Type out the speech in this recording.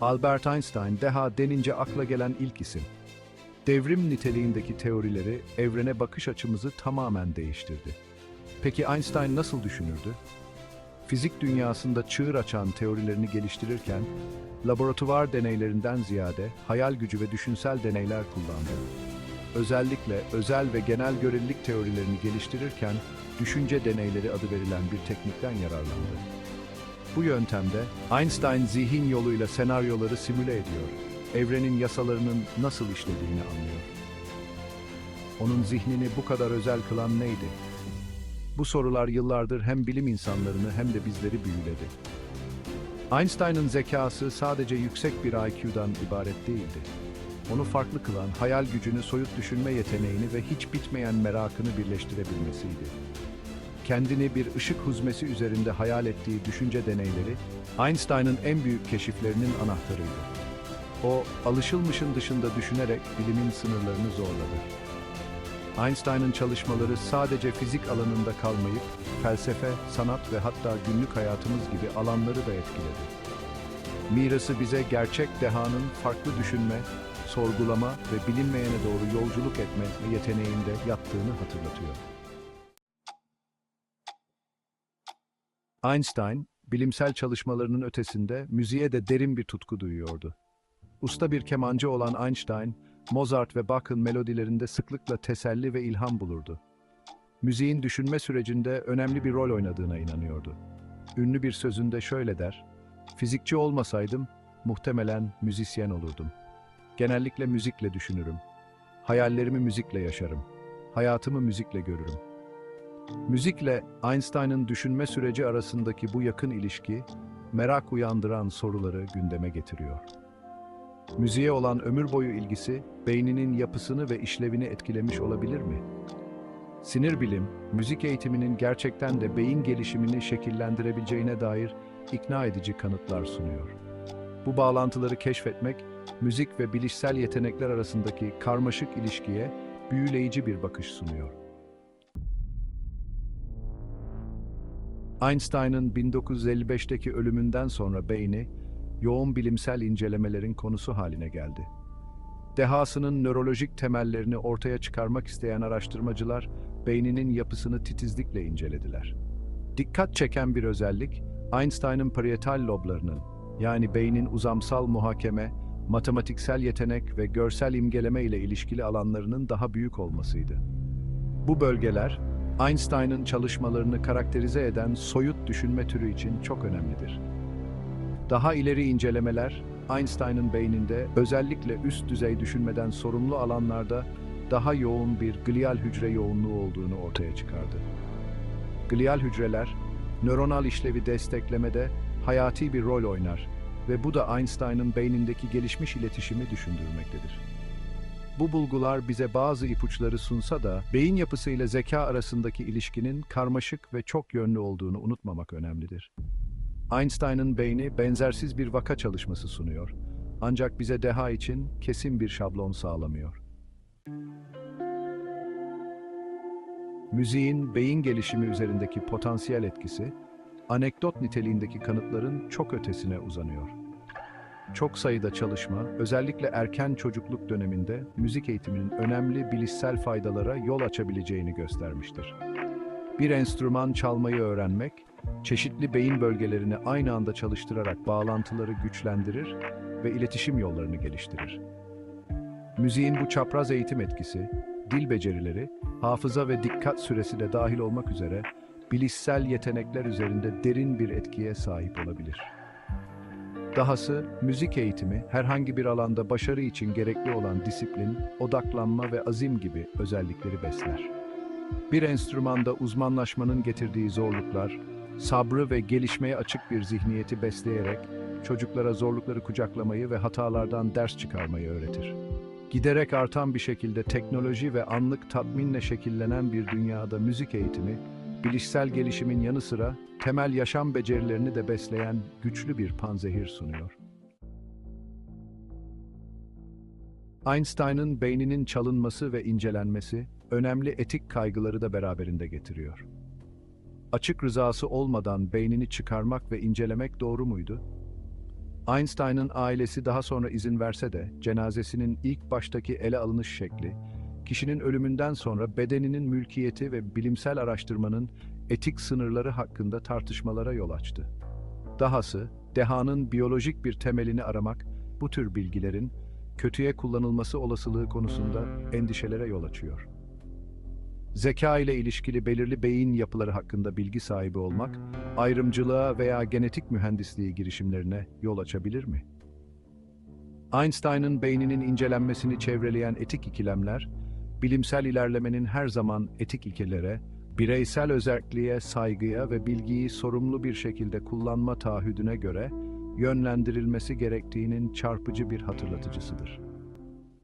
Albert Einstein deha denince akla gelen ilk isim. Devrim niteliğindeki teorileri evrene bakış açımızı tamamen değiştirdi. Peki Einstein nasıl düşünürdü? Fizik dünyasında çığır açan teorilerini geliştirirken, laboratuvar deneylerinden ziyade hayal gücü ve düşünsel deneyler kullandı. Özellikle özel ve genel görelilik teorilerini geliştirirken, düşünce deneyleri adı verilen bir teknikten yararlandı. Bu yöntemde Einstein zihin yoluyla senaryoları simüle ediyor, evrenin yasalarının nasıl işlediğini anlıyor. Onun zihnini bu kadar özel kılan neydi? Bu sorular yıllardır hem bilim insanlarını hem de bizleri büyüledi. Einstein'ın zekası sadece yüksek bir IQ'dan ibaret değildi. Onu farklı kılan hayal gücünü, soyut düşünme yeteneğini ve hiç bitmeyen merakını birleştirebilmesiydi. Kendini bir ışık huzmesi üzerinde hayal ettiği düşünce deneyleri, Einstein'ın en büyük keşiflerinin anahtarıydı. O, alışılmışın dışında düşünerek bilimin sınırlarını zorladı. Einstein'ın çalışmaları sadece fizik alanında kalmayıp, felsefe, sanat ve hatta günlük hayatımız gibi alanları da etkiledi. Mirası bize gerçek dehanın farklı düşünme, sorgulama ve bilinmeyene doğru yolculuk etme yeteneğinde yattığını hatırlatıyor. Einstein, bilimsel çalışmalarının ötesinde müziğe de derin bir tutku duyuyordu. Usta bir kemancı olan Einstein, Mozart ve Bach'ın melodilerinde sıklıkla teselli ve ilham bulurdu. Müziğin düşünme sürecinde önemli bir rol oynadığına inanıyordu. Ünlü bir sözünde şöyle der, Fizikçi olmasaydım muhtemelen müzisyen olurdum. Genellikle müzikle düşünürüm. Hayallerimi müzikle yaşarım. Hayatımı müzikle görürüm. Müzikle Einstein'ın düşünme süreci arasındaki bu yakın ilişki, merak uyandıran soruları gündeme getiriyor. Müziğe olan ömür boyu ilgisi, beyninin yapısını ve işlevini etkilemiş olabilir mi? Sinir bilim, müzik eğitiminin gerçekten de beyin gelişimini şekillendirebileceğine dair ikna edici kanıtlar sunuyor. Bu bağlantıları keşfetmek, müzik ve bilişsel yetenekler arasındaki karmaşık ilişkiye büyüleyici bir bakış sunuyor. Einstein'ın 1955'teki ölümünden sonra beyni, yoğun bilimsel incelemelerin konusu haline geldi. Dehasının nörolojik temellerini ortaya çıkarmak isteyen araştırmacılar, beyninin yapısını titizlikle incelediler. Dikkat çeken bir özellik, Einstein'ın parietal loblarının, yani beynin uzamsal muhakeme, matematiksel yetenek ve görsel imgeleme ile ilişkili alanlarının daha büyük olmasıydı. Bu bölgeler, Einstein'ın çalışmalarını karakterize eden soyut düşünme türü için çok önemlidir. Daha ileri incelemeler, Einstein'ın beyninde özellikle üst düzey düşünmeden sorumlu alanlarda daha yoğun bir glial hücre yoğunluğu olduğunu ortaya çıkardı. Glial hücreler, nöronal işlevi desteklemede hayati bir rol oynar ve bu da Einstein'ın beynindeki gelişmiş iletişimi düşündürmektedir. Bu bulgular bize bazı ipuçları sunsa da beyin yapısıyla zeka arasındaki ilişkinin karmaşık ve çok yönlü olduğunu unutmamak önemlidir. Einstein'ın beyni benzersiz bir vaka çalışması sunuyor. Ancak bize deha için kesin bir şablon sağlamıyor. Müziğin beyin gelişimi üzerindeki potansiyel etkisi, anekdot niteliğindeki kanıtların çok ötesine uzanıyor. Çok sayıda çalışma, özellikle erken çocukluk döneminde müzik eğitiminin önemli bilişsel faydalara yol açabileceğini göstermiştir. Bir enstrüman çalmayı öğrenmek, çeşitli beyin bölgelerini aynı anda çalıştırarak bağlantıları güçlendirir ve iletişim yollarını geliştirir. Müziğin bu çapraz eğitim etkisi, dil becerileri, hafıza ve dikkat süresi de dahil olmak üzere bilişsel yetenekler üzerinde derin bir etkiye sahip olabilir. Dahası müzik eğitimi herhangi bir alanda başarı için gerekli olan disiplin, odaklanma ve azim gibi özellikleri besler. Bir enstrümanda uzmanlaşmanın getirdiği zorluklar, sabrı ve gelişmeye açık bir zihniyeti besleyerek çocuklara zorlukları kucaklamayı ve hatalardan ders çıkarmayı öğretir. Giderek artan bir şekilde teknoloji ve anlık tatminle şekillenen bir dünyada müzik eğitimi, bilişsel gelişimin yanı sıra temel yaşam becerilerini de besleyen güçlü bir panzehir sunuyor. Einstein'ın beyninin çalınması ve incelenmesi önemli etik kaygıları da beraberinde getiriyor. Açık rızası olmadan beynini çıkarmak ve incelemek doğru muydu? Einstein'ın ailesi daha sonra izin verse de cenazesinin ilk baştaki ele alınış şekli, kişinin ölümünden sonra bedeninin mülkiyeti ve bilimsel araştırmanın etik sınırları hakkında tartışmalara yol açtı. Dahası, dehanın biyolojik bir temelini aramak, bu tür bilgilerin kötüye kullanılması olasılığı konusunda endişelere yol açıyor. Zeka ile ilişkili belirli beyin yapıları hakkında bilgi sahibi olmak, ayrımcılığa veya genetik mühendisliği girişimlerine yol açabilir mi? Einstein'ın beyninin incelenmesini çevreleyen etik ikilemler, bilimsel ilerlemenin her zaman etik ilkelere, bireysel özelliğe, saygıya ve bilgiyi sorumlu bir şekilde kullanma taahhüdüne göre yönlendirilmesi gerektiğinin çarpıcı bir hatırlatıcısıdır.